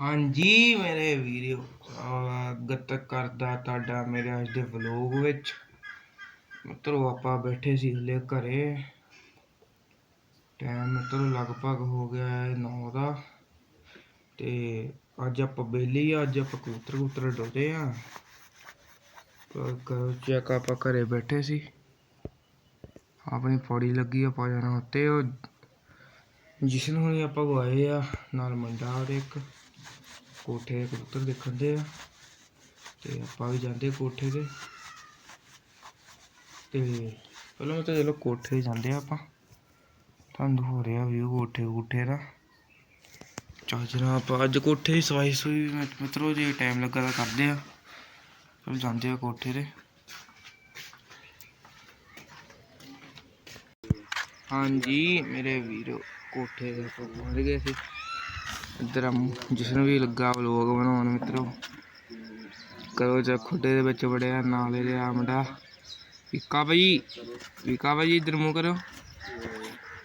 ਹਾਂਜੀ, ਮੇਰੇ ਵੀਰੋ ਗੱਤਕ ਕਰਦਾ ਤੁਹਾਡਾ ਮੇਰੇ ਅੱਜ ਦੇ ਵਲੋਗ ਵਿੱਚ। ਮਿੱਤਰੋ, ਆਪਾਂ ਬੈਠੇ ਸੀ ਹਲੇ ਘਰੇ। ਟਾਈਮ ਮਿੱਤਰੋ ਲਗਭਗ ਹੋ ਗਿਆ ਹੈ 9 ਦਾ। ਤੇ ਅੱਜ ਆਪਾਂ ਬੇਲੀ ਆ, ਅੱਜ ਆਪਾਂ ਕਬੂਤਰ ਕਬੂਤਰ ਡੋਦੇ ਆ। ਪਰ ਕਰੋ ਚੈੱਕ ਆਪਾਂ ਘਰੇ ਬੈਠੇ ਸੀ। ਆਪਣੀ ਪੌੜੀ ਲੱਗੀ ਆ ਪਾ ਜਾਣਾ ਉੱਤੇ, ਉਹ ਜਿਸ ਹੁਣੀ ਆਪਾਂ ਗਵਾਏ ਆ, ਨਾਲ ਮੁੰਡਾ ਉਹਦੇ ਇੱਕ। ਕੋਠੇ ਤੇ ਕਬੂਤਰ ਦੇਖਣ ਦੇ ਆ। ਤੇ ਆਪਾਂ ਵੀ ਜਾਂਦੇ ਕੋਠੇ ਤੇ। ਤੇ ਪਹਿਲਾਂ ਤਾਂ ਚਲੋ ਕੋਠੇ ਜਾਂਦੇ ਆ ਆਪਾਂ। ਤੁਹਾਨੂੰ ਹੋ ਰਿਹਾ ਵਿਊ ਕੋਠੇ ਕੋਠੇ ਦਾ। ਚਾਚਰਾ ਆਪਾਂ ਅੱਜ ਕੋਠੇ ਦੀ ਸਫ਼ਾਈ ਸੂਈ ਮਿ- ਮਿੱਤਰੋ ਜੇ ਟਾਈਮ ਲੱਗਾ ਤਾਂ ਕਰਦੇ ਆ। ਚਲੋ ਜਾਂਦੇ ਆ ਕੋਠੇ ਤੇ। ਹਾਂਜੀ, ਮੇਰੇ ਵੀਰੋ ਕੋਠੇ ਤੇ ਪਹੁੰਚ ਗਏ ਸੀ। ਇੱਧਰ ਜਿਸ ਨੂੰ ਵੀ ਲੱਗਾ ਵਲੋਗ ਬਣਾਉਣ ਮਿੱਤਰੋ। ਕਰੋ ਜਾ ਖੁੱਡੇ ਦੇ ਵਿੱਚ ਵੜਿਆ, ਨਾਲ ਇਹਦੇ ਆ ਮੁੰਡਾ। ਵਿਕਾ ਭਾਈ ਵਿਕਾ ਭਾਈ, ਇੱਧਰ ਮੂੰਹ ਕਰੋ।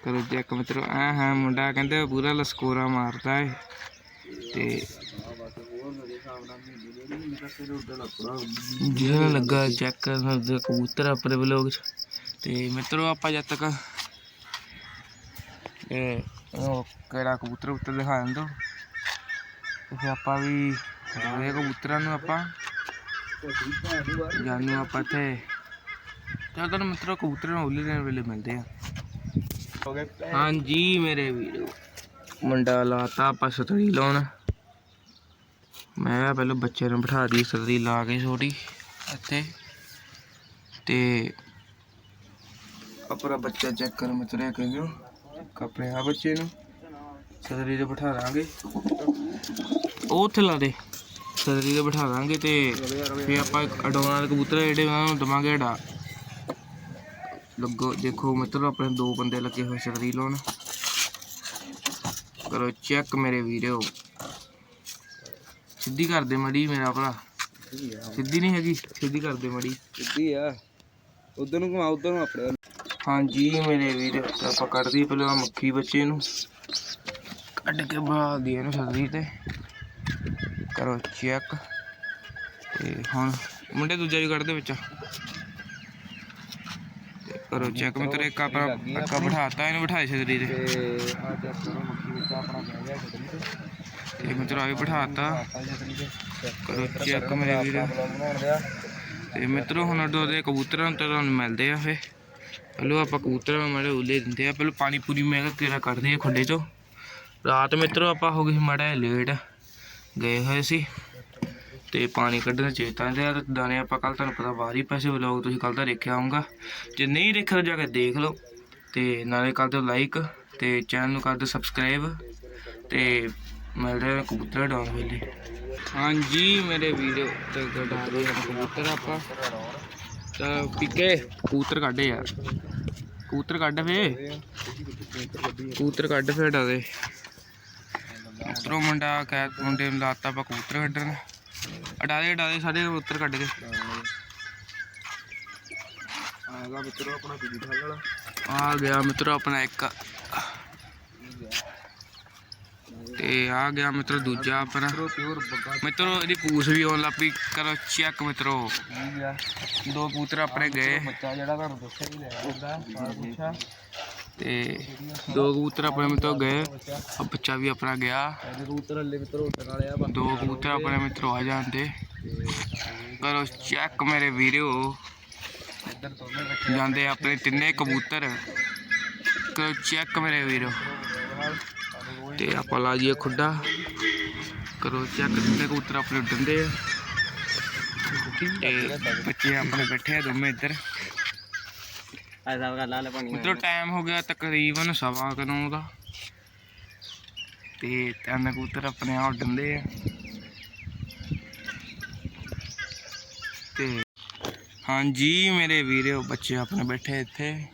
ਕਰੋ ਚੈੱਕ ਮਿੱਤਰੋ। ਆ ਹਾਂ ਮੁੰਡਾ ਕਹਿੰਦੇ ਪੂਰਾ ਲਸਕੋਰਾ ਮਾਰਦਾ ਏ। ਤੇ ਜਿਹੜਾ ਲੱਗਾ ਚੈੱਕ ਕਰਨ ਕਬੂਤਰ ਆਪਣੇ ਵਲੋਗ ਚ। ਤੇ ਮਿੱਤਰੋ, ਆਪਾਂ ਜਦ ਤੱਕ ਇਹ ਉਹ ਕਿਹੜਾ ਕਬੂਤਰ ਉੱਤਰ ਦਿਖਾ ਦਿੰਦੋ ਤੇ ਫਿਰ ਆਪਾਂ ਵੀ ਦੋਏ ਕਬੂਤਰਾਂ ਨੂੰ ਆਪਾਂ ਜਾਨੂੰ ਆਪਾਂ ਇੱਥੇ। ਚਲ ਤੁਹਾਨੂੰ ਮਿੱਤਰੋ, ਕਬੂਤਰਾਂ ਨੂੰ ਉਲੇ ਦਿਨ ਵੇਲੇ ਮਿਲਦੇ ਆ। ਹਾਂਜੀ, ਮੇਰੇ ਵੀਰੋ। ਮੁੰਡਾ ਲਾਤਾ ਆਪਾਂ ਸਤਰੀ ਲਾਉਣ। ਮੈਂ ਕਿਹਾ ਪਹਿਲਾਂ ਬੱਚੇ ਨੂੰ ਬਿਠਾ ਦੀ ਸਤਰੀ ਲਾ ਕੇ ਛੋਟੀ, ਇੱਥੇ। ਤੇ ਆਪਣਾ ਬੱਚਾ ਚੈੱਕ ਕਰ ਮਿੱਤਰੇ ਕਹਿੰਦੇ ਕੱਪੜੇ ਆ ਬੱਚੇ ਨੂੰ। ਸਤਰੀ ਤੇ ਬਿਠਾ ਦਾਂਗੇ। ਉਹ ਉੱਥੇ ਲਾ ਦੇ। ਸਤਰੀ ਤੇ ਬਿਠਾ ਦਾਂਗੇ ਤੇ ਫੇ ਆਪਾਂ ਅਡੋਣਾ ਦੇ ਕਬੂਤਰ ਜਿਹੜੇ ਉਹਨਾਂ ਨੂੰ ਦਵਾਂਗੇ ਡਾ ਲੱਗੋ ਦੇਖੋ ਮਿੱਤਰੋ ਆਪਣੇ ਦੋ ਬੰਦੇ ਲੱਗੇ ਹੋਏ ਸਤਰੀ ਲਾਉਣ। ਕਰੋ ਚੈੱਕ ਮੇਰੇ ਵੀਰੋ। ਸਿੱਧੀ ਕਰ ਦੇ ਮੜੀ ਮੇਰਾ ਭਰਾ। ਸਿੱਧੀ ਨਹੀਂ ਹੈਗੀ ਸਿੱਧੀ ਕਰ ਦੇ ਮੜੀ। ਸਿੱਧੀ ਆ। ਉਧਰ ਨੂੰ ਘੁਮਾ ਉਧਰ ਨੂੰ ਆਪਣੇ। ਹਾਂਜੀ ਮੇਰੇ ਵੀਰ ਆਪਾਂ ਕੱਢਦੀ ਪਹਿਲਾਂ ਮੱਖੀ ਬੱਚੇ ਨੂੰ। ਕੱਢ ਕੇ ਬਹਾ ਦੀ ਇਹਨੂੰ ਸਤਰੀ ਤੇ। ਕਰੋ ਚੈੱਕ ਤੇ ਹੁਣ ਮੁੰਡੇ ਦੂਜਾ ਵੀ ਕੱਢ ਦੇ ਵਿੱਚ ਕਰੋ ਚੈੱਕ ਮਿੱਤਰ ਇੱਕ ਆਪਣਾ। ਅੱਕਾ ਬਿਠਾਤਾ ਇਹਨੂੰ ਬਿਠਾਏ ਸਤਰੀ ਤੇ। ਤੇ ਆ ਤੇ ਆਪਣਾ ਮੱਖੀ ਵਿੱਚ ਆਪਣਾ ਬਹਿ ਗਿਆ ਛੱਡਣੀ ਤੇ। ਤੇ ਮਿੱਤਰ ਆ ਵੀ ਬਿਠਾਤਾ। ਕਰੋ ਚੈੱਕ ਮੇਰੇ ਵੀਰ। ਤੇ ਮਿੱਤਰੋ ਹੁਣ ਅੱਡੋ ਦੇ ਕਬੂਤਰਾਂ ਤੋਂ ਤੁਹਾਨੂੰ ਮਿਲਦੇ ਆ ਫੇ ਪਹਿਲੋ ਆਪਾਂ ਕਬੂਤਰਾਂ ਮਾੜੇ ਉੱਲੇ ਦਿੰਦੇ ਆ। ਪਹਿਲਾਂ ਪਾਣੀ ਪੂਰੀ ਮੈਂ ਕਿਹਾ ਕਿਹੜਾ ਕੱਢਦੇ ਆ ਖੁੱਡੇ ਚੋਂ। ਰਾਤ ਮਿੱਤਰੋ ਆਪਾਂ ਹੋ ਗਏ ਮਾੜਾ ਜਿਹਾ ਲੇਟ ਗਏ ਹੋਏ ਸੀ ਤੇ ਪਾਣੀ ਕੱਢਣ ਦਾ ਚੇਤਾ ਨਹੀਂ ਰਿਹਾ ਤੇ ਦਾਣੇ ਆਪਾਂ ਕੱਲ ਤੁਹਾਨੂੰ ਪਤਾ ਬਾਹਰ ਹੀ ਪੈਸੇ ਵਲੋਗ ਤੁਸੀਂ ਕੱਲ ਤਾਂ ਦੇਖਿਆ ਹੋਊਗਾ। ਜੇ ਨਹੀਂ ਦੇਖਿਆ ਜਾ ਕੇ ਦੇਖ ਲਓ ਤੇ ਨਾਲੇ ਕਰ ਦਿਓ ਲਾਈਕ ਤੇ ਚੈਨਲ ਨੂੰ ਕਰ ਦਿਓ ਸਬਸਕ੍ਰਾਈਬ ਤੇ ਮਿਲਦੇ ਆ ਕਬੂਤਰ ਡਾਉਣ ਵੇਲੇ। ਹਾਂਜੀ, ਮੇਰੇ ਵੀਡੀਓ ਤੇ ਗਡਾ ਰਹੇ ਕਬੂਤਰ ਆਪਾਂ ਤਾਂ ਪਿੱਕੇ ਕਬੂਤਰ ਕੱਢੇ ਯਾਰ ਕਬੂਤਰ ਕੱਢ ਫੇ। ਕਬੂਤਰ ਕੱਢ ਫੇ ਡਾਦੇ ਉਤਰੋ ਮੁੰਡਾ ਕਹਿ ਮੁੰਡੇ ਨੂੰ ਲਾਤਾ ਆਪਾਂ ਕਬੂਤਰ ਕੱਢਣ। ਅਡਾਦੇ ਅਡਾਦੇ ਸਾਰੇ ਕਬੂਤਰ ਕੱਢ ਕੇ ਆਗਾ ਮਿੱਤਰੋ ਆਪਣਾ ਵਾਲਾ। ਆ ਗਿਆ ਮਿੱਤਰੋ ਆਪਣਾ ਇੱਕ। ਤੇ ਆ ਗਿਆ ਮਿੱਤਰੋ ਦੂਜਾ ਆਪਣਾ। ਪਿਓਰ ਮਿੱਤਰੋ ਇਹਦੀ ਪੂਛ ਵੀ ਆਉਣ ਲੱਗ ਪਈ। ਕਰੋ ਚੈੱਕ ਮਿੱਤਰੋ। ਦੋ ਕਬੂਤਰ ਆਪਣੇ ਗਏ। ਬੱਚਾ ਜਿਹੜਾ ਤੁਹਾਨੂੰ ਦੱਸਿਆ ਵੀ ਲੈ ਆਉਂਦਾ ਤੇ ਦੋ ਕਬੂਤਰ ਆਪਣੇ ਮਿੱਤਰੋ ਗਏ। ਆ ਬੱਚਾ ਵੀ ਆਪਣਾ ਗਿਆ। ਕਬੂਤਰ ਹੱਲੇ ਮਿੱਤਰੋ ਉੱਡਣ ਵਾਲੇ ਦੋ ਕਬੂਤਰ ਆਪਣੇ ਮਿੱਤਰੋ ਆ ਜਾਂਦੇ ਕਰੋ ਚੈੱਕ ਮੇਰੇ ਵੀਰੋ। ਜਾਂਦੇ ਆਪਣੇ ਤਿੰਨੇ ਕਬੂਤਰ। ਕਰੋ ਚੈੱਕ ਮੇਰੇ ਵੀਰੋ। ਤੇ ਆਪਾਂ ਲਾ ਜੀਏ ਖੁੱਡਾ। ਕਰੋ ਚੈੱਕ ਤਿੰਨੇ ਕਬੂਤਰ ਆਪਣੇ ਉੱਡਦੇ ਆ। ਤੇ ਬੱਚੇ ਆਪਣੇ ਬੈਠੇ ਆ, ਦੋਵੇਂ ਇੱਧਰ। ਆ ਮਿੱਤਰੋ ਟਾਈਮ ਹੋ ਗਿਆ ਤਕਰੀਬਨ ਸਵਾ ਕੁ ਨੌ ਦਾ। ਤੇ ਤਿੰਨ ਕਬੂਤਰ ਆਪਣੇ ਆ ਉੱਡਦੇ ਆ। ਤੇ ਹਾਂਜੀ, ਮੇਰੇ ਵੀਰੋ, ਬੱਚੇ ਆਪਣੇ ਬੈਠੇ ਇੱਥੇ।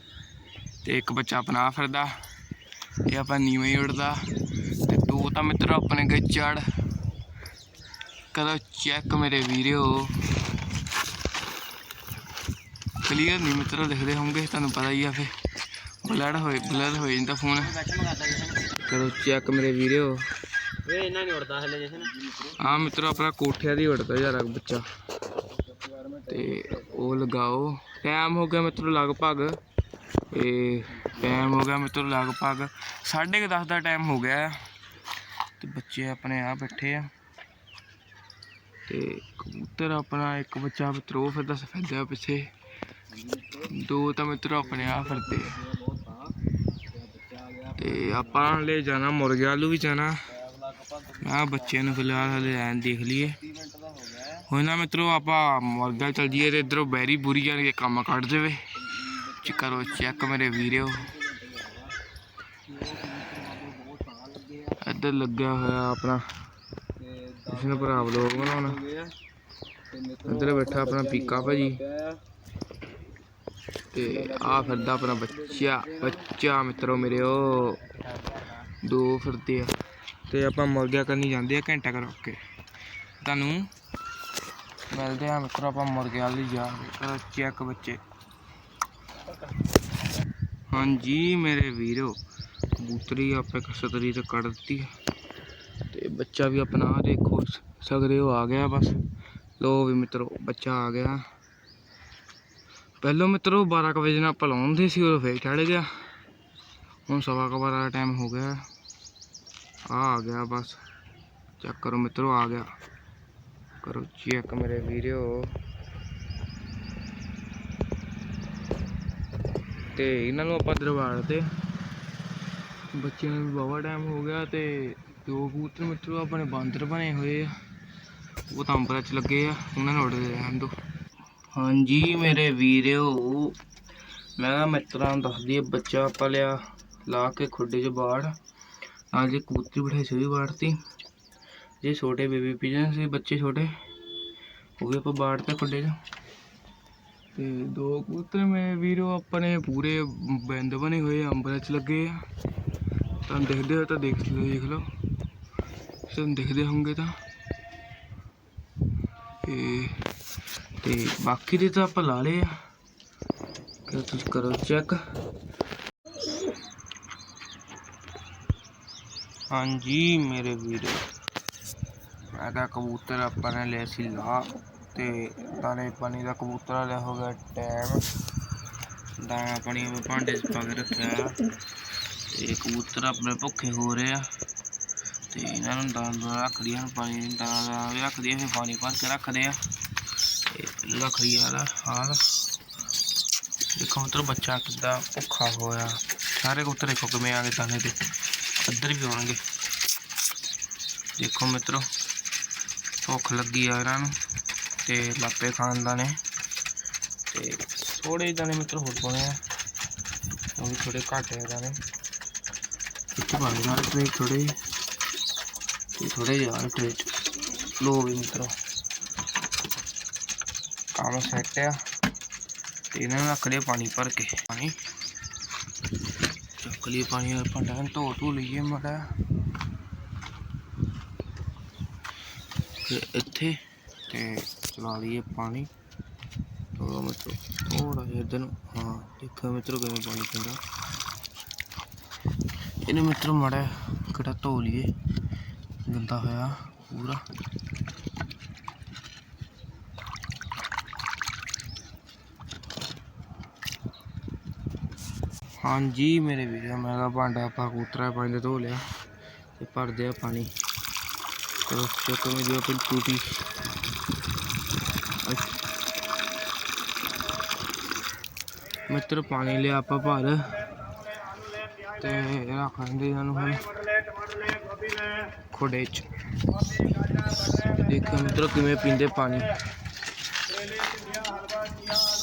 ਤੇ ਇੱਕ ਬੱਚਾ ਆਪਣਾ ਫਿਰਦਾ, ਇਹ ਆਪਾਂ ਨੀਵੇਂ ਉੱਡਦਾ। ਤੇ ਮਿੱਤਰ ਆਪਣੇ ਗਏ ਚੜ। ਕਰੋ ਚੈੱਕ ਮੇਰੇ ਵੀਰੋ। ਕਲੀਅਰ ਨਹੀਂ ਮਿੱਤਰੋ ਦਿਖਦੇ ਹੋਣਗੇ ਤੁਹਾਨੂੰ ਪਤਾ ਹੀ ਆ ਫੇ। ਬਲਰ ਹੋਏ ਬਲਰ ਹੋਏ ਜਾਂਦਾ ਫੋਨ ਕਰੋ ਚੈੱਕ ਮੇਰੇ ਵੀਰੋ। ਵੇ ਇਹਨਾਂ ਨਹੀਂ ਉੜਦਾ ਹਲੇ ਜਸ਼ਨ। ਆ ਮਿੱਤਰੋ ਆਪਣਾ ਕੋਠਿਆਂ ਦੀ ਉੜਦਾ ਯਾਰਾ ਬੱਚਾ। ਤੇ ਉਹ ਲਗਾਓ। ਟਾਈਮ ਹੋ ਗਿਆ ਮਿੱਤਰੋ ਲਗਭਗ। ਇਹ ਟਾਈਮ ਹੋ ਗਿਆ ਮਿੱਤਰੋ ਲਗਭਗ। 10:30 ਦਾ ਟਾਈਮ ਹੋ ਗਿਆ। ਤੇ ਬੱਚੇ ਆਪਣੇ ਆ ਬੈਠੇ ਆ। ਤੇ ਕਬੂਤਰ ਆਪਣਾ ਇੱਕ ਬੱਚਾ ਮਿੱਤਰੋ ਫਿਰਦਾ ਸਫੈਦਾ ਪਿੱਛੇ। ਦੋ ਤਾਂ ਮਿੱਤਰੋ ਆਪਣੇ ਆ ਫਿਰਦੇ ਆ। ਤੇ ਆਪਾਂ ਹਲੇ ਜਾਣਾ ਮੁਰਗਿਆਂ ਵੱਲ ਵੀ ਜਾਣਾ। ਆ ਬੱਚੇ ਨੂੰ ਫਿਲਹਾਲ ਹਲੇ ਐਨ ਦੇਖ ਲਈਏ। ਹੁਣ ਨਾ ਮਿੱਤਰੋ, ਆਪਾਂ ਮੁਰਗਾ ਚੱਲ ਜੀਏ ਤੇ ਇਧਰੋਂ ਬੈਰੀ ਬੁਰੀ ਜਾਣ ਕੇ ਕੰਮ ਕੱਢ ਦੇਵੇ। ਚ ਕਰੋ ਚੈੱਕ ਮੇਰੇ ਵੀਰਿਓ ਇੱਧਰ ਲੱਗਿਆ ਹੋਇਆ ਆਪਣਾ। ਇਸਨੇ ਭਰਾ ਵਲੋਗ ਬਣਾਉਣਾ। ਇੱਧਰ ਬੈਠਾ ਆਪਣਾ ਪੀਕਾ ਭਾਜੀ। ਤੇ ਆ ਫਿਰਦਾ ਆਪਣਾ ਬੱਚਾ ਬੱਚਾ ਮਿੱਤਰੋ ਮੇਰੇ ਉਹ ਦੋ ਫਿਰਦੇ ਆ। ਤੇ ਆਪਾਂ ਮੁਰਗਿਆ ਕਰਨੀ ਜਾਂਦੇ ਆ, ਘੰਟਾ ਕਰ ਕੇ। ਤੁਹਾਨੂੰ ਮਿਲਦੇ ਆ ਮਿੱਤਰੋ, ਆਪਾਂ ਮੁਰਗਿਆ ਵਾਲੀ ਜਾ ਕੇ ਚੈੱਕ ਬੱਚੇ। ਹਾਂਜੀ ਮੇਰੇ ਵੀਰੋ ਕਬੂਤਰੀ ਆਪੇ ਸਤਰੀ ਤੇ ਕੱਢ ਦਿੱਤੀ ਤੇ ਬੱਚਾ ਵੀ ਆਪਣਾ ਦੇਖੋ ਸਕਦੇ ਸਗਰੇ ਆ ਗਿਆ ਬਸ। ਲੋ ਵੀ ਮਿੱਤਰੋ, ਬੱਚਾ ਆ ਗਿਆ। ਪਹਿਲੋਂ ਮਿੱਤਰੋ 12 ਕੁ ਵਜੇ ਨਾਲ ਆਪਾਂ ਲਾਉਂਦੇ ਸੀ ਉਹ ਫੇਰ ਚੜ ਗਿਆ। ਹੁਣ ਸਵਾ ਕੁ ਬਾਰਾਂ ਦਾ ਟਾਈਮ ਹੋ ਗਿਆ। ਆ ਆ ਗਿਆ ਬਸ। ਚੈੱਕ ਕਰੋ ਮਿੱਤਰੋ, ਆ ਗਿਆ। ਕਰੋ ਚੈੱਕ ਮੇਰੇ ਵੀਰਿਓ ਤੇ ਇਹਨਾਂ ਨੂੰ ਆਪਾਂ ਦਰਬਾਰ ਤੇ ਬੱਚਿਆਂ ਨੂੰ ਬਾਵਾ ਟਾਈਮ ਹੋ ਗਿਆ ਤੇ ਦੋ ਕਬੂਤਰ ਮਿੱਤਰੋ ਆਪਣੇ ਬਾਂਦਰ ਬਣੇ ਹੋਏ ਆ। ਉਹ ਤਾਂ ਅੰਬਰਾਂ ਚ ਲੱਗੇ ਆ ਉਹਨਾਂ ਨੂੰ ਉੱਡਦੇ ਰਹਿਣ ਦੋ। ਹਾਂਜੀ ਮੇਰੇ ਵੀਰਿਓ ਮੈਂ ਕਿਹਾ ਮਿੱਤਰਾਂ ਨੂੰ ਦੱਸ ਦਈਏ ਬੱਚਾ ਆਪਾਂ ਲਿਆ ਲਾ ਕੇ ਖੁੱਡੇ 'ਚ ਬਾੜ ਨਾਲ ਜੇ ਕਬੂਤਰੀ ਬਿਠਾਈ ਸੀ ਵੀ ਬਾੜਤੀ ਜੇ ਛੋਟੇ ਬੇਬੀ ਪਿਜਨ ਸੀ ਬੱਚੇ ਛੋਟੇ। ਉਹ ਵੀ ਆਪਾਂ ਬਾੜ ਤੇ ਖੁੱਡੇ 'ਚ। ਤੇ ਦੋ ਕਬੂਤਰ ਮੇਰੇ ਵੀਰੋ ਆਪਣੇ ਪੂਰੇ ਬਿੰਦ ਬਣੇ ਹੋਏ ਆ, ਅੰਬਰਾਂ 'ਚ ਲੱਗੇ ਆ। ਤਾਂ ਦੇਖਦੇ ਹੋ ਤਾਂ ਦੇਖ ਲਓ ਦੇਖ ਲਓ। ਤੁਹਾਨੂੰ ਦੇਖਦੇ ਹੋਣਗੇ ਤਾਂ। ਤੇ ਤੇ ਬਾਕੀ ਦੇ ਤਾਂ ਆਪਾਂ ਲਾ ਲਏ ਆ। ਕਿ ਤੁਸੀਂ ਕਰੋ ਚੈੱਕ ਹਾਂਜੀ ਮੇਰੇ ਵੀਰੋ। ਮੈਂ ਤਾਂ ਕਬੂਤਰ ਆਪਾਂ ਨੇ ਲਿਆ ਸੀ ਲਾ। ਤੇ ਦਾਣੇ ਪਾਣੀ ਦਾ ਕਬੂਤਰ ਲਿਆ ਹੋ ਗਿਆ ਟਾਈਮ ਦਾਣਾ ਪਾਣੀ ਭਾਂਡੇ 'ਚ ਪਾ ਕੇ ਰੱਖਿਆ। ਤੇ ਕਬੂਤਰ ਆਪਣੇ ਭੁੱਖੇ ਹੋ ਰਹੇ ਆ। ਤੇ ਇਹਨਾਂ ਨੂੰ ਦਾਣਾ ਰੱਖ ਦਿਆ ਪਾਣੀ ਦਾਣਾ ਦਾਣਾ ਵੀ ਰੱਖ ਦਿਆ ਫਿਰ ਪਾਣੀ ਭਰ ਕੇ ਰੱਖਦੇ ਆ। ਤੇ ਰੱਖ ਆ ਹਾਲ। ਦੇਖੋ ਮਿੱਤਰੋ ਬੱਚਾ ਕਿੱਦਾਂ ਭੁੱਖਾ ਹੋਇਆ। ਸਾਰੇ ਕਬੂਤਰ ਦੇਖੋ ਕਿਵੇਂ ਆ ਗਏ ਦਾਣੇ ਤੇ। ਇੱਧਰ ਵੀ ਆਉਣਗੇ। ਦੇਖੋ ਮਿੱਤਰੋ, ਭੁੱਖ ਲੱਗੀ ਆ ਇਹਨਾਂ ਨੂੰ। ਤੇ ਲਾਪੇ ਖਾਣ ਦਾ ਨੇ। ਤੇ ਥੋੜੇ ਦਾਣੇ ਮਿੱਤਰ ਹੋਰ ਪਾਉਣੇ ਆ। ਉਹ ਵੀ ਥੋੜੇ ਘੱਟ ਆ ਦਾਣੇ ਇੱਥੇ ਪਾਣੇ ਨਾਲ ਟ੍ਰੇ ਥੋੜੇ ਤੇ ਥੋੜੇ ਜਿਹਾ ਟ੍ਰੇ ਚ ਲੋ ਕੰਮ ਸੈੱਟ ਆ। ਤੇ ਇਹਨਾਂ ਨੂੰ ਰੱਖ ਲਿਆ ਪਾਣੀ ਭਰ ਕੇ। ਪਾਣੀ। ਚੱਕ ਲਈ ਪਾਣੀ ਵਾਲਾ ਭਾਂਡਾ। ਧੋ ਧੋ ਲਈਏ ਮਾੜਾ। ਤੇ ਇੱਥੇ ਤੇ ਚਲਾ ਲਈਏ ਪਾਣੀ। ਥੋੜਾ ਮਿੱਤਰੋ। ਥੋੜਾ ਜਿਹਾ ਇੱਧਰ ਹਾਂ, ਦੇਖੋ ਮਿੱਤਰੋ ਕਿਵੇਂ ਪਾਣੀ ਪੈਂਦਾ। ਇਹਨੂੰ ਮਿੱਤਰ ਮਾੜਾ ਕਿਹੜਾ ਧੋ ਲਈਏ। ਗੰਦਾ ਹੋਇਆ ਪੂਰਾ। ਹਾਂਜੀ ਮੇਰੇ ਵੀਰੋ, ਮੈਂ ਕਿਹਾ ਭਾਂਡਾ ਆਪਾਂ ਕੂਤਰਾ ਪਾਣੀ ਦਾ ਧੋ ਲਿਆ ਤੇ ਭਰਦੇ ਆ ਪਾਣੀ। ਕਰੋ ਚੈੱਕ ਮੇਂ ਆਪਣੀ ਟੂਟੀ। ਮਿੱਤਰ ਪਾਣੀ ਲਿਆ ਆਪਾਂ ਭਰ। ਤੇ ਰੱਖ ਦਿੰਦੇ ਸਾਨੂੰ ਹੁਣ। ਖੋੜੇ ਚ। ਦੇਖੋ ਮਿੱਤਰੋ ਕਿਵੇਂ ਪੀਂਦੇ ਪਾਣੀ।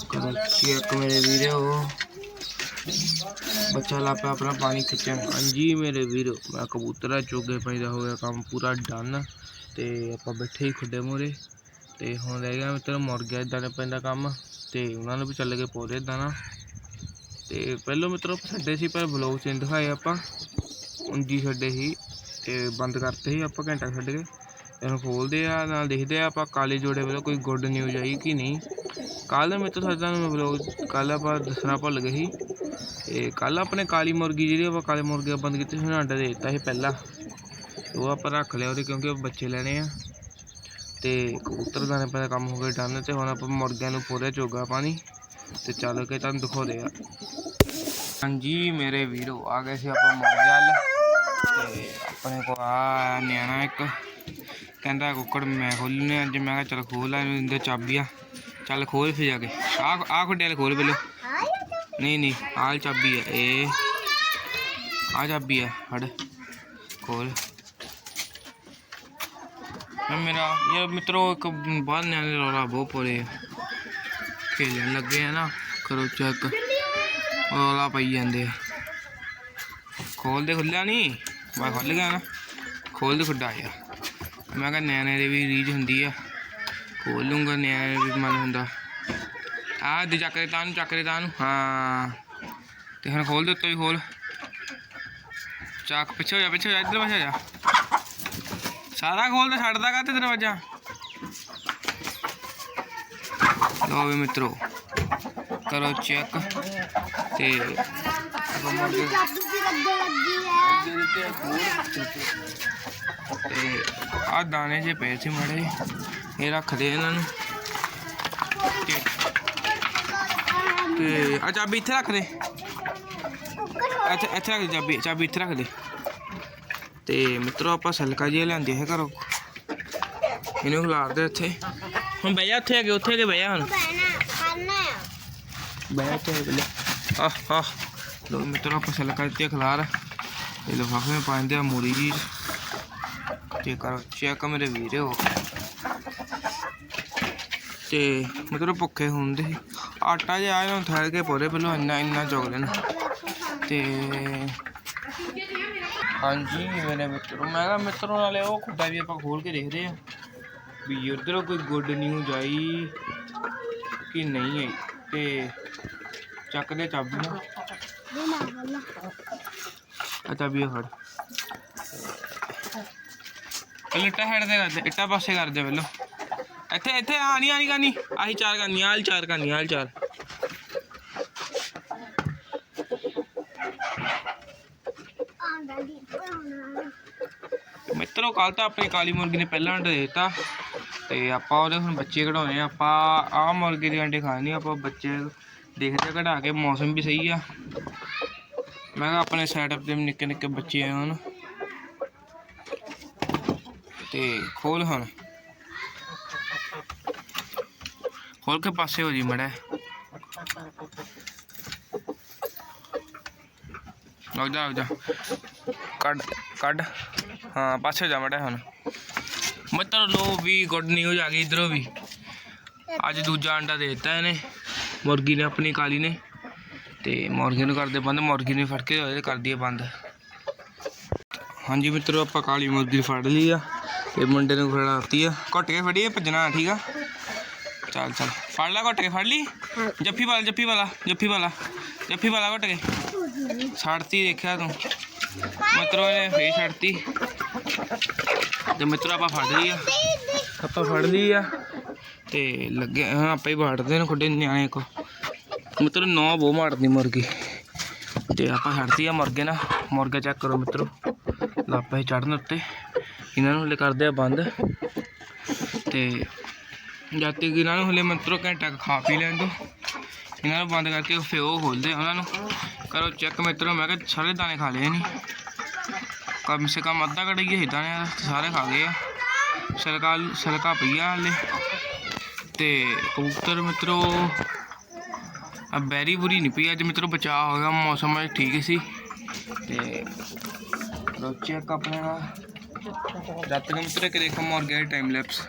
ਕਰੋ ਚੈੱਕ ਮੇਰੇ ਵੀਰੋ। ਬੱਚਾ ਲਾਪਾ ਆਪਣਾ ਪਾਣੀ ਖਿੱਚਣ। ਹਾਂਜੀ ਮੇਰੇ ਵੀਰੋ, ਮੈਂ ਕਬੂਤਰਾਂ ਚੋਗੇ ਪਾਣੀ ਦਾ ਹੋ ਗਿਆ ਕੰਮ ਪੂਰਾ ਡਨ। ਤੇ ਆਪਾਂ ਬੈਠੇ ਹੀ ਖੁੱਡੇ ਮੂਹਰੇ। ਤੇ ਹੁਣ ਰਹਿ ਗਿਆ ਮਿੱਤਰ ਮੁਰਗੇ ਦਾ ਪੈਂਦਾ ਕੰਮ। ਤੇ ਉਹਨਾਂ ਨੂੰ ਵੀ ਚੱਲ ਕੇ ਪੌਦੇ ਦਾਣਾ। ਤੇ ਪਹਿਲੋਂ ਮਿੱਤਰੋ ਛੱਡੇ ਸੀ, ਪਰ ਬਲੌਗ ਚ ਦਿਖਾਏ ਆਪਾਂ। ਉਂਜੀ ਛੱਡੇ ਸੀ, ਤੇ ਬੰਦ ਕਰਤੇ ਸੀ ਆਪਾਂ ਘੰਟਾ ਛੱਡ ਕੇ। ਇਹਨੂੰ ਖੋਲਦੇ ਆ, ਨਾਲ ਦੇਖਦੇ ਆ ਆਪਾਂ ਕਾਲੇ ਜੋੜੇ ਵੱਲੋਂ ਕੋਈ ਗੁੱਡ ਨਿਊਜ਼ ਆਈ ਕਿ ਨਹੀਂ। ਕੱਲ ਮਿੱਤਰ ਸਾਡਾ ਮੈਂ ਬਲੌਗ ਕੱਲ ਆਪਾਂ ਦੱਸਣਾ ਭੁੱਲ ਗਏ ਸੀ। ਤੇ ਕੱਲ ਆਪਣੇ ਕਾਲੀ ਮੁਰਗੀ ਜਿਹੜੀ ਆਪਾਂ ਕਾਲੇ ਮੁਰਗੇ ਬੰਦ ਕੀਤੀ ਸੀ ਉਹਨੂੰ ਅੰਡਾ ਦੇ ਦਿੱਤਾ ਸੀ ਪਹਿਲਾਂ। ਉਹ ਆਪਾਂ ਰੱਖ ਲਿਆ ਉਹਦੇ ਕਿਉਂਕਿ ਉਹ ਬੱਚੇ ਲੈਣੇ ਆ। ਤੇ ਕਬੂਤਰ ਦਾਣੇ ਪਾ ਕੰਮ ਹੋ ਗਿਆ ਡਨ, ਤੇ ਹੁਣ ਆਪਾਂ ਮੁਰਗਿਆਂ ਨੂੰ ਪੂਰੇ ਚੋਗਾ ਪਾਣੀ। ਤੇ ਚੱਲ ਕੇ ਤੁਹਾਨੂੰ ਦਿਖਾਉਂਦੇ ਆ ਹਾਂਜੀ ਮੇਰੇ ਵੀਰੋ ਆ ਗਏ ਸੀ ਆਪਾਂ ਮੁਰਗੇ ਵੱਲ ਤੇ ਆਪਣੇ ਕੋ ਆ ਨਿਆਣਾ ਇੱਕ ਕਹਿੰਦਾ ਕੁੱਕੜ ਮੈਂ ਖੋਲਣੇ ਅੱਜ ਮੈਂ ਕਿਹਾ ਚੱਲ ਖੋਲ ਆ ਇਹਨੂੰ ਦਿੰਦੇ ਚਾਬੀਆਂ ਚੱਲ ਖੋਲ ਫਿਰ ਜਾ ਕੇ ਆ ਆ ਖੁੱਡੇ ਵਾਲੇ ਖੋਲ ਪਹਿਲੇ ਨਹੀਂ ਨਹੀਂ ਆਹ ਚਾਬੀ ਆ ਇਹ ਆ ਚਾਬੀ ਆ ਫੜ ਖੋਲ ਮੈਂ ਮੇਰਾ ਇਹ ਮਿੱਤਰੋ ਇੱਕ ਬਾਹਰ ਨਿਆਣੇ ਰੌਲਾ ਬਹੁਤ ਪੋਲੇ ਖੇਲਣ ਲੱਗੇ ਆ ਨਾ, ਕਰੋ ਚੈੱਕ ਰੌਲਾ ਪਈ ਜਾਂਦੇ ਆ। ਖੋਲ ਦੇ ਖੁੱਲਿਆ ਨਹੀਂ ਮੈਂ ਖੁੱਲ ਗਿਆ ਨਾ। ਖੋਲ ਦੇ ਖੁੱਡਾ ਆ। ਮੈਂ ਕਿਹਾ ਨਿਆਣੇ ਦੇ ਵੀ ਰੀਝ ਹੁੰਦੀ ਆ। ਖੋਲ ਲੂੰਗਾ ਨਿਆਣੇ ਵੀ ਮਨ ਹੁੰਦਾ। ਆ ਦੇ ਚੱਕ ਦੇ ਤਾਂ ਨੂੰ, ਚੱਕ ਦੇ ਤਾਂ ਨੂੰ। ਹਾਂ। ਤੇ ਹੁਣ ਖੋਲ ਦੇ ਉੱਤੇ ਵੀ ਖੋਲ। ਚੱਕ, ਪਿੱਛੇ ਹੋ ਜਾ, ਪਿੱਛੇ ਹੋ ਜਾ, ਇੱਧਰ ਪਿੱਛੇ ਜਾ। ਸਾਰਾ ਖੋਲ ਤੇ ਛੱਡਦਾ ਕਾ ਤੇ ਦਰਵਾਜ਼ਾ? ਲਓ ਵੀ ਮਿੱਤਰੋ, ਕਰੋ ਚੈੱਕ ਤੇ ਆਪਾਂ ਆ ਦਾਣੇ ਜੇ ਪਏ ਸੀ ਮੜੇ, ਇਹ ਰੱਖਦੇ ਇਹਨਾਂ ਨੂੰ। ਤੇ ਆ ਚਾਬੀ ਇੱਥੇ ਰੱਖ ਦੇ। ਅੱਛਾ ਇੱਥੇ ਰੱਖ ਦੇ ਚਾਬੀ ਚਾਬੀ ਇੱਥੇ ਰੱਖ ਦੇ। ਤੇ ਮਿੱਤਰੋ, ਆਪਾਂ ਸਲਕਾ ਜਿਹਾ ਲਿਆਂਦੇ ਹੈ ਘਰੋਂ। ਇਹਨੂੰ ਖਿਲਾਰਦੇ ਇੱਥੇ। ਹੁਣ ਬਹਿ ਜਾ ਉੱਥੇ ਹੈਗੇ ਉੱਥੇ ਹੈਗੇ ਬਹਿ ਜਾ ਹੁਣ। ਬਹਿ ਉੱਥੇ ਹੈਗੇ ਲੈ ਆ ਆ ਲੋ ਮਿੱਤਰੋ ਸਲਕਾ ਇੱਥੇ ਖਿਲਾਰ। ਇਹ ਲਿਫਾਫੇ ਵਿੱਚ ਪਾਉਂਦੇ ਆ ਮੂਰੀ ਜੀ। ਤੇ ਕਰੋ ਚੈੱਕ ਮੇਰੇ ਵੀਰੋ ਤੇ ਮਤਲਬ ਭੁੱਖੇ ਹੁੰਦੇ ਆਟਾ ਜਿਹਾ ਇਹਨਾਂ ਠਹਿਰ ਕੇ ਪੋਰੇ ਪਹਿਲਾਂ ਇੰਨਾ ਇੰਨਾ ਚੁਗ ਲੈਣਾ। ਤੇ ਹਾਂਜੀ ਮੇਰੇ ਮਿੱਤਰੋ ਮੈਂ ਕਿਹਾ ਮਿੱਤਰੋ ਨਾਲੇ ਉਹ ਖੁੱਡਾ ਵੀ ਆਪਾਂ ਖੋਲ ਕੇ ਦੇਖਦੇ ਆ। ਵੀ ਉਧਰੋਂ ਕੋਈ ਗੁੱਡ ਨਿਊਜ਼ ਆਈ ਕਿ ਨਹੀਂ ਆਈ, ਤੇ ਚੱਕਦੇ ਚਾਬੀਆਂ ਆ ਚਾਬੀਆਂ ਫੜ। ਪਹਿਲੇ ਹੈਡ ਤੇ ਕਰਦੇ ਇੱਟਾ ਪਾਸੇ ਕਰਦੇ ਪਹਿਲਾਂ। ਇੱਥੇ ਇੱਥੇ, ਆ ਨਹੀਂ ਆਣੀ ਕਰਨੀ ਆਹੀ ਚਾਰ ਕਰਨੀ ਆਲ ਚਾਰ ਕਰਨੀ ਆਲ ਚਾਰ। ਮਿੱਤਰੋ ਕੱਲ ਤਾਂ ਆਪਣੀ ਕਾਲੀ ਮੁਰਗੀ ਨੇ ਪਹਿਲਾਂ ਅੰਡਾ ਦੇ ਦਿੱਤਾ। ਤੇ ਆਪਾਂ ਉਹਦੇ ਹੁਣ ਬੱਚੇ ਕਢਾਉਣੇ ਆ, ਆਪਾਂ ਆਹ ਮੁਰਗੇ ਦੇ ਅੰਡੇ ਖਾਣੇ ਆਪਾਂ ਬੱਚੇ ਦੇਖਦੇ ਕਢਾ ਕੇ, ਮੌਸਮ ਵੀ ਸਹੀ ਆ। ਮੈਂ ਕਿਹਾ ਆਪਣੇ ਸੈਟਅਪ ਦੇ ਨਿੱਕੇ ਨਿੱਕੇ ਬੱਚੇ ਆ ਹੁਣ। ਤੇ ਖੋਲ ਹੁਣ। ਖੋਲ ਕੇ ਪਾਸੇ ਹੋ ਜੀ ਮੜਾ। ਲੱਗ ਜਾ ਲੱਗ ਜਾ। ਕੱਢ ਕੱਢ। ਹਾਂ, ਪਾਸੇ ਹੋ ਜਾ ਮੜਾ ਹੁਣ। ਮਤਲਬ ਲੋ ਵੀ ਗੁੱਡ ਨਿਊਜ਼ ਆ ਗਈ ਇਧਰੋਂ ਵੀ। ਅੱਜ ਦੂਜਾ ਅੰਡਾ ਦੇ ਦਿੱਤਾ ਇਹਨੇ ਮੁਰਗੀ ਨੇ ਆਪਣੀ ਕਾਲੀ ਨੇ। ਤੇ ਮੁਰਗੀ ਨੂੰ ਕਰਦੇ ਬੰਦ ਮੁਰਗੀ ਨੇ ਫੜ ਕੇ ਉਹਦੇ ਕਰ ਦਈਏ ਬੰਦ। ਹਾਂਜੀ ਮਿੱਤਰੋ ਆਪਾਂ ਕਾਲੀ ਮੁਰਗੀ ਫੜ ਲਈ ਆ ਤੇ ਮੁੰਡੇ ਨੂੰ ਫੜਾਤੀ ਆ। ਘੁੱਟ ਕੇ ਫੜੀਏ ਭੱਜਣਾ ਠੀਕ ਆ? ਚੱਲ ਚੱਲ। ਫੜ ਲੈ ਘੁੱਟ ਕੇ ਫੜ ਲਈ? ਜੱਫੀ ਵਾਲਾ ਜੱਫੀ ਵਾਲਾ ਜੱਫੀ ਵਾਲਾ। ਜੱਫੀ ਵਾਲਾ ਘੁੱਟ ਕੇ ਛੱਡਤੀ ਦੇਖਿਆ ਤੂੰ। ਮਿੱਤਰੋ ਨੇ ਫੇਰ ਛੱਡਤੀ। ਤੇ ਮਿੱਤਰੋ ਆਪਾਂ ਫੜ ਲਈ ਆ। ਆਪਾਂ ਫੜ ਲਈ ਆ। ਤੇ ਲੱਗੇ ਹਾਂ ਆਪੇ ਹੀ ਬਾੜਦੇ ਨੇ ਖੁੱਡੇ ਨਿਆਣੇ ਕੋ। ਮਿੱਤਰੋ ਨੌ ਬਹੁ ਮਾਰਦੀ ਮੁਰਗੀ। ਤੇ ਆਪਾਂ ਛੱਡਤੀ ਆ ਮੁਰਗੇ ਨਾ ਮੁਰਗਾ ਚੈੱਕ ਕਰੋ ਮਿੱਤਰੋ। ਲਾਪੇ ਚੜਨ ਉੱਤੇ। ਇਹਨਾਂ ਨੂੰ ਹਲੇ ਕਰਦੇ ਆ ਬੰਦ। ਤੇ ਜਦ ਤੱਕ ਇਹਨਾਂ ਨੂੰ ਹਲੇ ਮਿੱਤਰੋ ਘੰਟਾ ਖਾ ਪੀ ਲੈਣ ਦੋ ਇਹਨਾਂ ਨੂੰ ਬੰਦ ਕਰਕੇ ਫਿਰ ਉਹ ਖੋਲਦੇ ਆ ਉਹਨਾਂ ਨੂੰ। ਕਰੋ ਚੈੱਕ ਮਿੱਤਰੋ ਮੈਂ ਕਿਹਾ ਸਾਰੇ ਦਾਣੇ ਖਾ ਲਏ ਨਹੀਂ। ਕਮ ਸੇ ਕਮ ਅੱਧਾ ਕੜਈਏ ਹੀ ਦਾਣੇ ਦਾ ਸਾਰੇ ਖਾ ਗਏ ਆ। ਸਲਕਾ ਸਲਕਾ ਪਈਆ ਹਲੇ। ਤੇ ਕਬੂਤਰ ਮਿੱਤਰੋ, ਆ ਬੈਰੀ ਬੁਰੀ ਨਹੀਂ ਪਈ, ਅੱਜ ਮਿੱਤਰੋ ਬਚਾਅ ਹੋ ਗਿਆ, ਮੌਸਮ ਅੱਜ ਠੀਕ ਸੀ। ਤੇ ਰੋਚੇ ਆਪਣੇ ਦਾ ਜਦ ਤੱਕ ਮਿੱਤਰੋ ਕਿ ਦੇਖੋ ਮਰ ਗਿਆ ਟਾਈਮ ਲੈਪਸ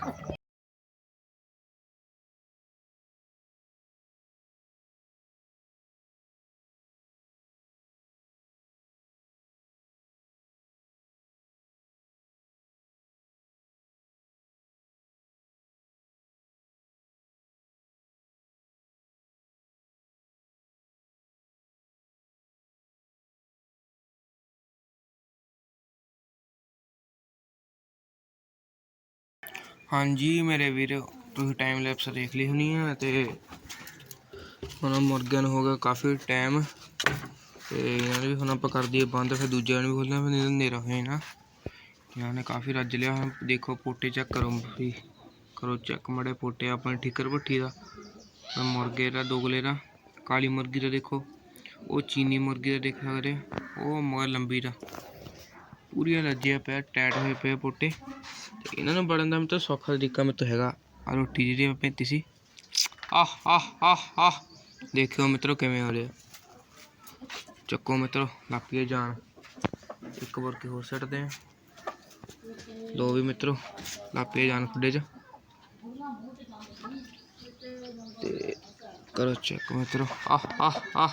ਹਾਂਜੀ ਮੇਰੇ ਵੀਰ, ਤੁਸੀਂ ਟਾਈਮ ਲੈਪਸ ਦੇਖ ਲਈ ਹੋਣੀ ਆ ਤੇ ਹੁਣ ਮੁਰਗਿਆਂ ਨੂੰ ਹੋ ਗਿਆ ਕਾਫੀ ਟਾਈਮ ਤੇ ਇਹਨਾਂ ਨੂੰ ਵੀ ਹੁਣ ਆਪਾਂ ਕਰ ਦਈਏ ਬੰਦ, ਫਿਰ ਦੂਜਿਆਂ ਨੂੰ ਵੀ ਖੋਲਣਾ ਫਿਰ ਨਹੀਂ ਹਨੇਰਾ ਹੋ ਜਾਣਾ ਇਹਨਾਂ ਨੇ ਕਾਫੀ ਰੱਜ ਲਿਆ ਹੁਣ ਦੇਖੋ ਪੋਟੇ ਚੈੱਕ ਕਰੋ ਵੀ ਕਰੋ ਚੈੱਕ ਮੜੇ ਪੋਟੇ ਆਪਣੇ ਠਿੱਕਰ ਭੱਠੀ ਦਾ ਮੁਰਗੇ ਦਾ, ਦੋਗਲੇ ਦਾ, ਕਾਲੀ ਮੁਰਗੀ ਦਾ ਦੇਖੋ, ਉਹ ਚੀਨੀ ਮੁਰਗੀ ਦਾ ਦੇਖ ਸਕਦੇ ਉਹ ਮਗਰ ਲੰਬੀ ਦਾ। ਪੂਰੀਆਂ ਲੱਜੀਆਂ ਪਿਆ, ਟੈਟ ਹੋਏ ਪਏ ਪੋਟੇ। ਤੇ ਇਹਨਾਂ ਨੂੰ ਬੜਨ ਦਾ ਮਤਲਬ ਸੌਖਾ ਤਰੀਕਾ ਮੇਰੇ ਤੋਂ ਹੈਗਾ ਆ ਰੋਟੀ ਜਿਹੜੀ ਮੈਂ ਭੇਤੀ ਸੀ। ਆਹ ਆਹ ਆਹ ਆਹ। ਦੇਖਿਓ ਮਿੱਤਰੋ ਕਿਵੇਂ ਹੋ ਰਿਹਾ। ਚੱਕੋ ਮਿੱਤਰੋ ਲਾਪੀਏ ਜਾਣ ਇੱਕ ਵਾਰ ਕੀ ਹੋਰ ਸੱਟਦੇ ਆ। ਲੋ ਵੀ ਮਿੱਤਰੋ ਲਾਪੀਏ ਜਾਣ ਖੁੱਡੇ 'ਚ। ਤੇ ਕਰੋ ਚੈੱਕ ਮਿੱਤਰੋ। ਆਹ ਆਹ ਆਹ।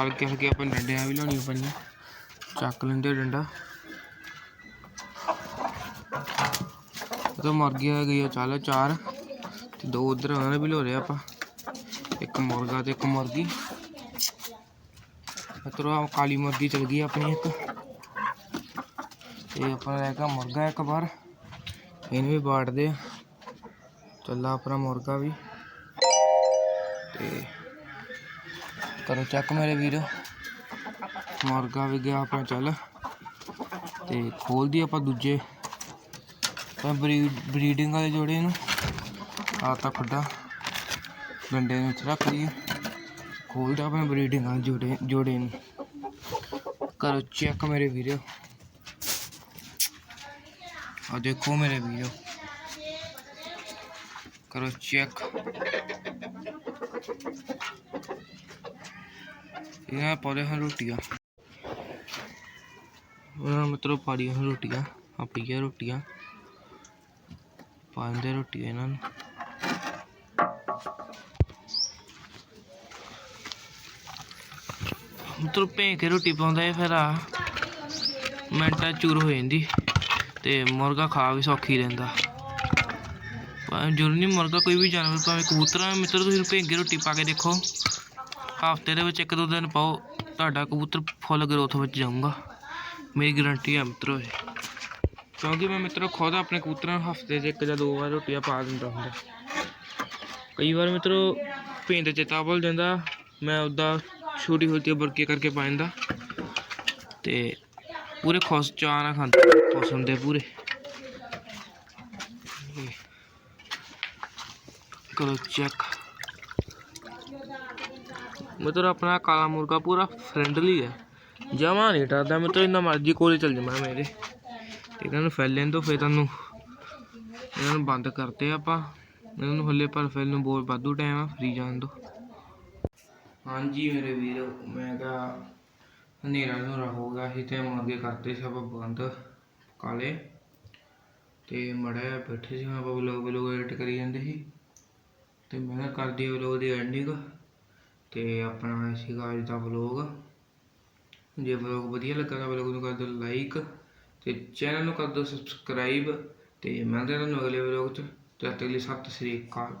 ਹਲਕੇ ਹਲਕੇ ਆਪਾਂ ਡੰਡਿਆਂ ਵੀ ਲਾਉਣੀਆਂ ਪੈਣੀਆਂ। ਚੱਕ ਲੈਂਦੇ ਡੰਡਾ। ਉਹ ਮਰ ਗਿਆ ਗਈ ਚੱਲ ਚਾਰ। ਤੇ ਦੋ ਉਧਰ ਉਹਨਾਂ ਨੇ ਵੀ ਲੋ ਰਿਹਾ ਆਪਾਂ। ਇੱਕ ਮੁਰਗਾ ਤੇ ਇੱਕ ਮੁਰਗੀ। ਮਿੱਤਰੋ ਕਾਲੀ ਮੁਰਗੀ ਚਲ ਗਈ ਆਪਣੀ ਇੱਕ। ਤੇ ਆਪਣਾ ਰਹਿ ਗਿਆ ਮੁਰਗਾ ਇੱਕ ਵਾਰ। ਇਹਨੂੰ ਵੀ ਬਾੜਦੇ ਆ। ਚੱਲਾ ਆਪਣਾ ਮੁਰਗਾ ਵੀ। ਤੇ ਕਰੋ ਚੱਕ ਮੇਰੇ ਵੀਰ। ਮੁਰਗਾ ਵੀ ਗਿਆ ਆਪਣਾ ਚੱਲ। ਤੇ ਖੋਲਦੀ ਆਪਾਂ ਦੂਜੇ। ਤਾਂ ਬਰੀਡਿੰਗ ਵਾਲੇ ਜੋੜੇ ਨੂੰ ਆ ਤਾਂ ਖੁੱਡਾ। ਡੰਡੇ ਨੂੰ ਰੱਖ ਲਈਏ। ਖੋਲਦਾ ਆਪਣੇ ਬਰੀਡਿੰਗ ਵਾਲੇ ਜੋੜੇ ਜੋੜੇ ਨੂੰ। ਕਰੋ ਚੈੱਕ ਮੇਰੇ ਵੀਰੋ। ਆ ਦੇਖੋ ਮੇਰੇ ਵੀਰੋ। ਕਰੋ ਚੈੱਕ ਇਹਨਾਂ ਪੌਦੇ ਹਨ ਰੋਟੀਆਂ। ਉਹਨਾਂ ਮਤਲਬ ਪਾੜੀਆਂ ਹਨ ਰੋਟੀਆਂ ਆ ਪਈਆਂ ਰੋਟੀਆਂ। ਪਾਉਂਦੇ ਰੋਟੀ ਇਹਨਾਂ ਨੂੰ। ਮਤਲਬ ਭੇ ਕੇ ਰੋਟੀ ਪਾਉਂਦਾ ਫਿਰ ਆ, ਮਿੰਟਾਂ ਚੂਰ ਹੋ ਜਾਂਦੀ ਤੇ ਮੁਰਗਾ ਖਾ ਵੀ ਸੌਖੀ ਰਹਿੰਦਾ। ਭਾਵੇਂ ਜ਼ਰੂਰੀ ਨਹੀਂ ਮੁਰਗਾ ਕੋਈ ਵੀ ਜਾਨਵਰ, ਭਾਵੇਂ ਕਬੂਤਰਾਂ ਮਿੱਤਰ ਤੁਸੀਂ ਭੇ ਕੇ ਰੋਟੀ ਪਾ ਕੇ ਦੇਖੋ। ਹਫ਼ਤੇ ਦੇ ਵਿੱਚ ਇੱਕ ਦੋ ਦਿਨ ਪਾਓ, ਤੁਹਾਡਾ ਕਬੂਤਰ ਫੁੱਲ ਗਰੋਥ ਵਿੱਚ ਜਾਊਗਾ। ਮੇਰੀ ਗਰੰਟੀ ਆ ਮਿੱਤਰੋ ਇਹ। ਕਿਉਂਕਿ ਮੈਂ ਮਿੱਤਰੋ ਖੁਦ ਆਪਣੇ ਕਬੂਤਰਾਂ ਨੂੰ ਹਫ਼ਤੇ 'ਚ ਇੱਕ ਜਾਂ ਦੋ ਵਾਰ ਰੋਟੀਆਂ ਪਾ ਦਿੰਦਾ ਹੁੰਦਾ। ਕਈ ਵਾਰ ਮਿੱਤਰੋ ਭੇਂਦ ਚੇਤਾ ਭੁੱਲ ਜਾਂਦਾ, ਮੈਂ ਉੱਦਾਂ ਛੋਟੀ ਛੋਟੀ ਬਰਕੀ ਕਰਕੇ ਪਾ ਦਿੰਦਾ। ਤੇ ਪੂਰੇ ਖੁਸ਼ ਚਾਅ ਨਾਲ ਖਾਂਦੇ, ਖੁਸ਼ ਹੁੰਦੇ ਪੂਰੇ। ਕਰੋ ਚੈੱਕ ਮਤਲਬ ਆਪਣਾ ਕਾਲਾ ਮੁਰਗਾ ਪੂਰਾ ਫਰੈਂਡਲੀ ਹੈ ਜਮਾ ਨਹੀਂ ਡਰਦਾ, ਮੈਂ ਤਾਂ ਇੰਨਾ ਮਰਜ਼ੀ ਕੋਲੇ ਚੱਲ ਜਾਵਾਂ ਮੇਰੇ। ਤੇ ਇਹਨਾਂ ਨੂੰ ਫੈਲ ਲੈਣ ਤੋਂ ਫਿਰ ਤੁਹਾਨੂੰ ਇਹਨਾਂ ਨੂੰ ਬੰਦ ਕਰਦੇ ਆਪਾਂ। ਇਹਨਾਂ ਨੂੰ ਹੱਲੇ ਪਰ ਫੈਲ ਨੂੰ ਬਹੁਤ ਵਾਧੂ ਟਾਈਮ ਆ ਫਰੀ ਜਾਣ ਦੋ। ਹਾਂਜੀ ਮੇਰੇ ਵੀਰ, ਮੈਂ ਕਿਹਾ ਹਨੇਰਾ ਹਨੇਰਾ ਹੋ ਗਿਆ ਸੀ ਤੇ ਮੁਰਗੇ ਕਰਤੇ ਸੀ ਆਪਾਂ ਬੰਦ ਕਾਲੇ। ਤੇ ਮੜਿਆ ਬੈਠੇ ਸੀ, ਮੈਂ ਆਪਾਂ ਵਲੋਗ ਵਲੋਗ ਐਡਿਟ ਕਰੀ ਜਾਂਦੇ ਸੀ। ਤੇ ਮੈਂ ਕਿਹਾ ਕਰ ਦਈਏ ਦੀ ਐਂਡਿੰਗ ਤੇ ਆਪਣਾ ਇਹ ਸੀਗਾ ਅੱਜ ਦਾ ਵਲੋਗ ਜੇ ਵਲੋਗ ਵਧੀਆ ਲੱਗਾ ਤਾਂ ਵਲੋਗ ਨੂੰ ਕਰ ਦਿਓ ਲਾਈਕ ਤੇ ਚੈਨਲ ਨੂੰ ਕਰ ਦਿਓ ਸਬਸਕ੍ਰਾਈਬ ਤੇ ਮਿਲਦੇ ਹਾਂ ਤੁਹਾਨੂੰ ਅਗਲੇ ਵਲੋਗ 'ਚ। ਤਦ ਤੱਕ ਲਈ ਸਤਿ ਸ੍ਰੀ ਅਕਾਲ।